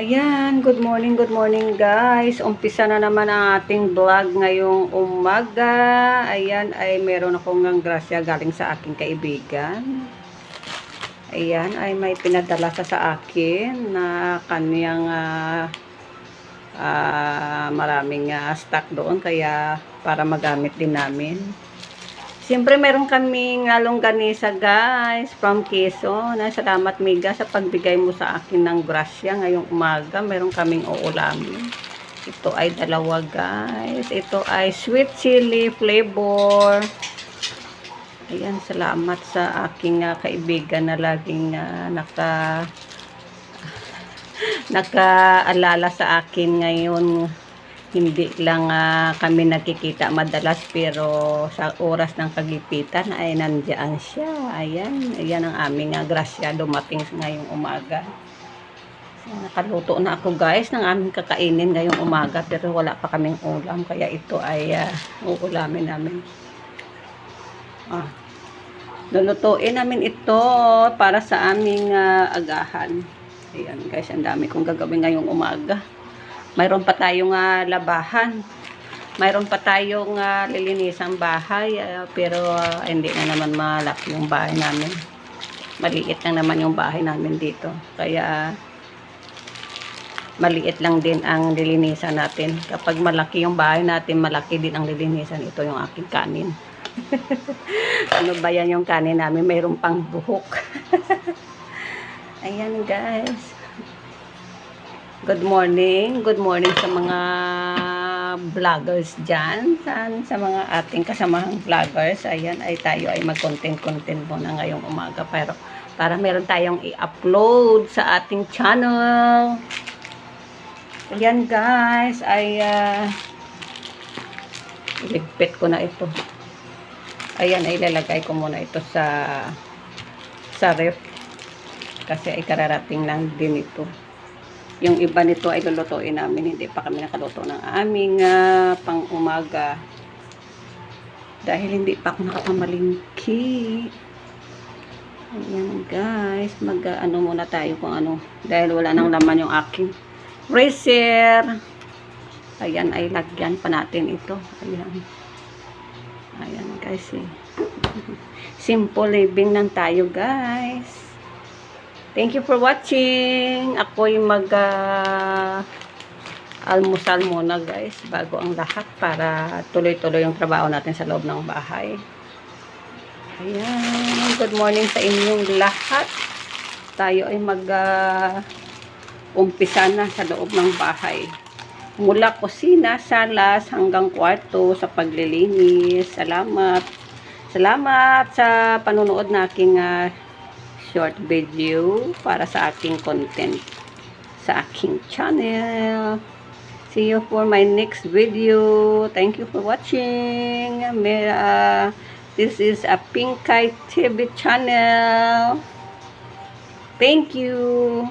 Ayan, good morning, good morning guys. Umpisa na naman ang ating vlog ngayong umaga. Ayan, ay meron akong ng grasya galing sa aking kaibigan. Ayan, ay may pinadala sa sa akin na kanyang ah, ah, maraming ah, stock doon kaya para magamit din namin. Siyempre, meron kaming uh, longganisa, guys, from Quezon. Salamat, Miga, sa pagbigay mo sa akin ng grasya ngayong umaga. Meron kaming uulamin. Ito ay dalawa, guys. Ito ay sweet chili flavor. Ayan, salamat sa aking uh, kaibigan na laging uh, naka nakaalala sa akin ngayon hindi lang ah, kami nagkikita madalas pero sa oras ng kagipitan ay nandiyan siya. Ayan, ayan ang aming uh, grasya dumating ngayong umaga. So, nakaluto na ako guys ng aming kakainin ngayong umaga pero wala pa kaming ulam kaya ito ay uh, uulamin namin. Ah, lulutuin namin ito para sa aming ah, agahan. Ayan guys, ang dami kong gagawin ngayong umaga mayroon pa tayong uh, labahan. Mayroon pa tayong uh, lilinisang bahay, uh, pero uh, hindi na naman malaki yung bahay namin. Maliit lang naman yung bahay namin dito. Kaya maliit lang din ang lilinisan natin. Kapag malaki yung bahay natin, malaki din ang lilinisan. Ito yung aking kanin. ano ba yan yung kanin namin? Mayroon pang buhok. Ayan guys. Good morning. Good morning sa mga vloggers dyan. Sa, sa mga ating kasamahang vloggers. Ayan, ay tayo ay mag-content-content muna ngayong umaga. Pero para meron tayong i-upload sa ating channel. Ayan guys, ay uh, iligpit ko na ito. Ayan, ay ilalagay ko muna ito sa sa ref. Kasi ay kararating lang din ito. Yung iba nito ay lulutuin namin. Hindi pa kami nakaluto ng aming uh, pang umaga. Dahil hindi pa ako nakapamalingki. Ayan guys. Mag uh, ano muna tayo kung ano. Dahil wala nang laman yung aking freezer. Ayan ay lagyan pa natin ito. Ayan. Ayan guys eh. Simple living lang tayo guys. Thank you for watching. Ako'y mag uh, almusal muna guys bago ang lahat para tuloy-tuloy yung trabaho natin sa loob ng bahay. Ayan. Good morning sa inyong lahat. Tayo ay mag uh, umpisa na sa loob ng bahay. Mula kusina, salas hanggang kwarto sa paglilinis. Salamat. Salamat sa panonood na aking uh, short video para sa aking content sa aking channel. See you for my next video. Thank you for watching. Uh, this is a Pinkay TV channel. Thank you.